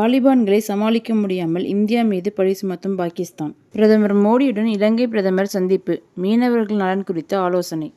தாலிபான்களை சமாளிக்க முடியாமல் இந்தியா மீது பழி சுமத்தும் பாகிஸ்தான் பிரதமர் மோடியுடன் இலங்கை பிரதமர் சந்திப்பு மீனவர்கள் நலன் குறித்த ஆலோசனை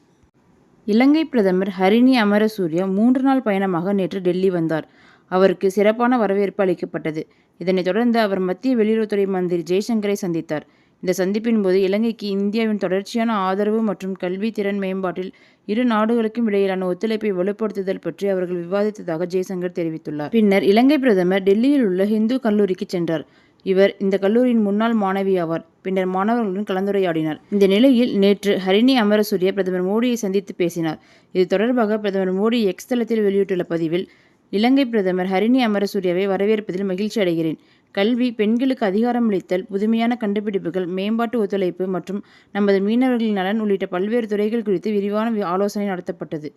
இலங்கை பிரதமர் ஹரிணி அமரசூரிய மூன்று நாள் பயணமாக நேற்று டெல்லி வந்தார். அவருக்கு சிறப்பான வரவேற்பு அளிக்கப்பட்டது. இதனைத் தொடர்ந்து அவர் மத்திய வெளியுறவுத்துறை மந்திரி ஜெய்சங்கரை சந்தித்தார். இந்த சந்திப்பின் போது இலங்கைக்கு இந்தியாவின் தொடர்ச்சியான ஆதரவு மற்றும் கல்வி திறன் மேம்பாட்டில் இரு நாடுகளுக்கும் இடையிலான ஒத்துழைப்பை வலுப்படுத்துதல் பற்றி அவர்கள் விவாதித்ததாக ஜெய்சங்கர் தெரிவித்துள்ளார். பின்னர் இலங்கை பிரதமர் டெல்லியில் உள்ள ஹிந்து கல்லூரிக்கு சென்றார். இவர் இந்த கல்லூரியின் முன்னாள் மாணவி ஆவார். பின்னர் மாணவர்களுடன் கலந்துரையாடினார். இந்த நிலையில் நேற்று ஹரிணி அமரசூரிய பிரதமர் மோடியை சந்தித்து பேசினார். இது தொடர்பாக பிரதமர் மோடி எக்ஸ் தளத்தில் வெளியிட்டுள்ள பதிவில் இலங்கை பிரதமர் ஹரிணி அமரசூரியவை வரவேற்பதில் மகிழ்ச்சி அடைகிறேன். கல்வி பெண்களுக்கு அதிகாரமளித்தல் புதுமையான கண்டுபிடிப்புகள் மேம்பாட்டு ஒத்துழைப்பு மற்றும் நமது மீனவர்களின் நலன் உள்ளிட்ட பல்வேறு துறைகள் குறித்து விரிவான ஆலோசனை நடத்தப்பட்டது.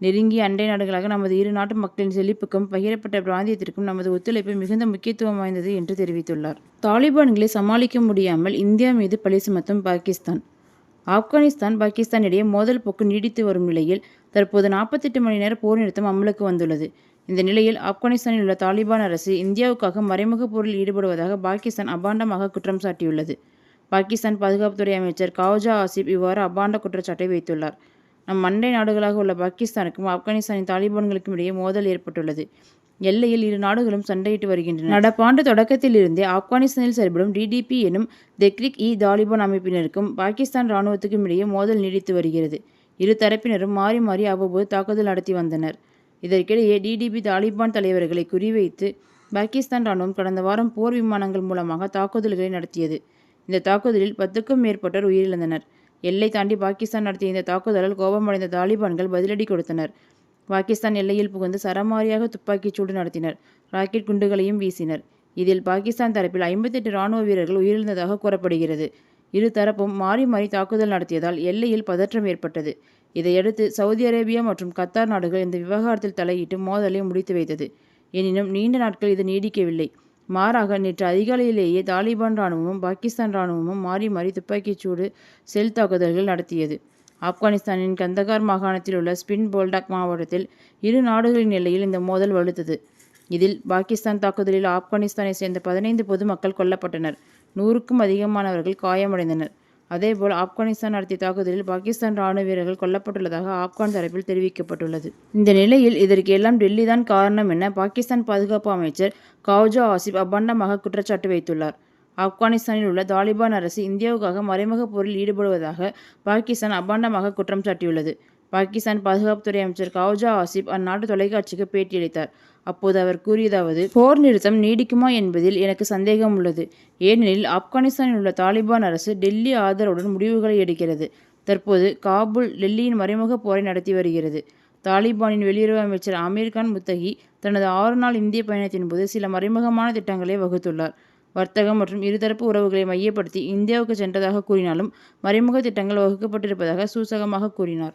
நெருங்கிய அண்டை நாடுகளாக நமது இரு நாட்டு மக்களின் செழிப்புக்கும் பகிரப்பட்ட பிராந்தியத்திற்கும் நமது ஒத்துழைப்பு மிகுந்த முக்கியத்துவம் வாய்ந்தது என்று தெரிவித்துள்ளார். தாலிபான்களை சமாளிக்க முடியாமல் இந்தியா மீது பழி சுமத்தும் பாகிஸ்தான் ஆப்கானிஸ்தான் பாகிஸ்தான் இடையே மோதல் போக்கு நீடித்து வரும் நிலையில் தற்போது நாற்பத்தெட்டு மணி நேர போர் நிறுத்தம் அமலுக்கு வந்துள்ளது. இந்த நிலையில் ஆப்கானிஸ்தானில் உள்ள தாலிபான் அரசு இந்தியாவுக்காக மறைமுக போரில் ஈடுபடுவதாக பாகிஸ்தான் அபாண்டமாக குற்றம் சாட்டியுள்ளது. பாகிஸ்தான் பாதுகாப்புத்துறை அமைச்சர் காவ்ஜா ஆசிப் இவ்வாறு அபாண்ட குற்றச்சாட்டை வைத்துள்ளார். நம் அண்டை நாடுகளாக உள்ள பாகிஸ்தானுக்கும் ஆப்கானிஸ்தானின் தாலிபான்களுக்கும் இடையே மோதல் ஏற்பட்டுள்ளது. எல்லையில் இரு நாடுகளும் சண்டையிட்டு வருகின்றன. நடப்பாண்டு தொடக்கத்திலிருந்தே ஆப்கானிஸ்தானில் செயல்படும் டிடிபி எனும் தெக்ரிக் இ தாலிபான் அமைப்பினருக்கும் பாகிஸ்தான் ராணுவத்துக்கும் இடையே மோதல் நீடித்து வருகிறது. இரு தரப்பினரும் மாறி மாறி அவ்வப்போது தாக்குதல் நடத்தி வந்தனர். இதற்கிடையே டிடிபி தாலிபான் தலைவர்களை குறிவைத்து பாகிஸ்தான் ராணுவம் கடந்த வாரம் போர் விமானங்கள் மூலமாக தாக்குதல்களை நடத்தியது. இந்த தாக்குதலில் பத்துக்கும் மேற்பட்டோர் உயிரிழந்தனர். எல்லை தாண்டி பாகிஸ்தான் நடத்திய இந்த தாக்குதலால் கோபமடைந்த தாலிபான்கள் பதிலடி கொடுத்தனர். பாகிஸ்தான் எல்லையில் புகுந்து சரமாரியாக துப்பாக்கிச் சூடு நடத்தினர். ராக்கெட் குண்டுகளையும் வீசினர். இதில் பாகிஸ்தான் தரப்பில் ஐம்பத்தெட்டு ராணுவ வீரர்கள் உயிரிழந்ததாக கூறப்படுகிறது. இரு தரப்பும் மாறி மாறி தாக்குதல் நடத்தியதால் எல்லையில் பதற்றம் ஏற்பட்டது. இதையடுத்து சவுதி அரேபியா மற்றும் கத்தார் நாடுகள் இந்த விவகாரத்தில் தலையிட்டு மோதலை முடித்து வைத்தது. எனினும் நீண்ட நாட்கள் இது நீடிக்கவில்லை. மாறாக நேற்று அதிகாலையிலேயே தாலிபான் ராணுவமும் பாகிஸ்தான் ராணுவமும் மாறி மாறி துப்பாக்கிச் சூடு செல் தாக்குதல்கள் நடத்தியது. ஆப்கானிஸ்தானின் கந்தகார் மாகாணத்தில் உள்ள ஸ்பின் போல்டாக் மாவட்டத்தில் இரு நாடுகளின் எல்லையில் இந்த மோதல் வலுத்தது. இதில் பாகிஸ்தான் தாக்குதலில் ஆப்கானிஸ்தானை சேர்ந்த பதினைந்து பொதுமக்கள் கொல்லப்பட்டனர். நூறுக்கும் அதிகமானவர்கள் காயமடைந்தனர். அதேபோல் ஆப்கானிஸ்தான் நடத்திய தாக்குதலில் பாகிஸ்தான் ராணுவ வீரர்கள் கொல்லப்பட்டுள்ளதாக ஆப்கான் தரப்பில் தெரிவிக்கப்பட்டுள்ளது. இந்த நிலையில் இதற்கு எல்லாம் டெல்லி தான் காரணம் என பாகிஸ்தான் பாதுகாப்பு அமைச்சர் கவாஜா ஆசிப் அபாண்டமாக குற்றச்சாட்டு வைத்துள்ளார். ஆப்கானிஸ்தானில் உள்ள தாலிபான் அரசு இந்தியாவுக்காக மறைமுக போரில் ஈடுபடுவதாக பாகிஸ்தான் அபாண்டமாக குற்றம் சாட்டியுள்ளது. பாகிஸ்தான் பாதுகாப்புத்துறை அமைச்சர் காவ்ஜா ஆசிப் அந்நாட்டு தொலைக்காட்சிக்கு பேட்டியளித்தார். அப்போது அவர் கூறியதாவது போர் நிறுத்தம் நீடிக்குமா என்பதில் எனக்கு சந்தேகம் உள்ளது. ஏனெனில் ஆப்கானிஸ்தானில் உள்ள தாலிபான் அரசு டெல்லி ஆதரவுடன் முடிவுகளை எடுக்கிறது. தற்போது காபூல் டெல்லியின் மறைமுக போரை நடத்தி வருகிறது. தாலிபானின் வெளியுறவு அமைச்சர் ஆமீர்கான் முத்தகி தனது ஆறு நாள் இந்திய பயணத்தின் போது சில மறைமுகமான திட்டங்களை வகுத்துள்ளார். வர்த்தகம் மற்றும் இருதரப்பு உறவுகளை மையப்படுத்தி இந்தியாவுக்கு சென்றதாக கூறினாலும் மறைமுக திட்டங்கள் வகுக்கப்பட்டிருப்பதாக சூசகமாக கூறினார்.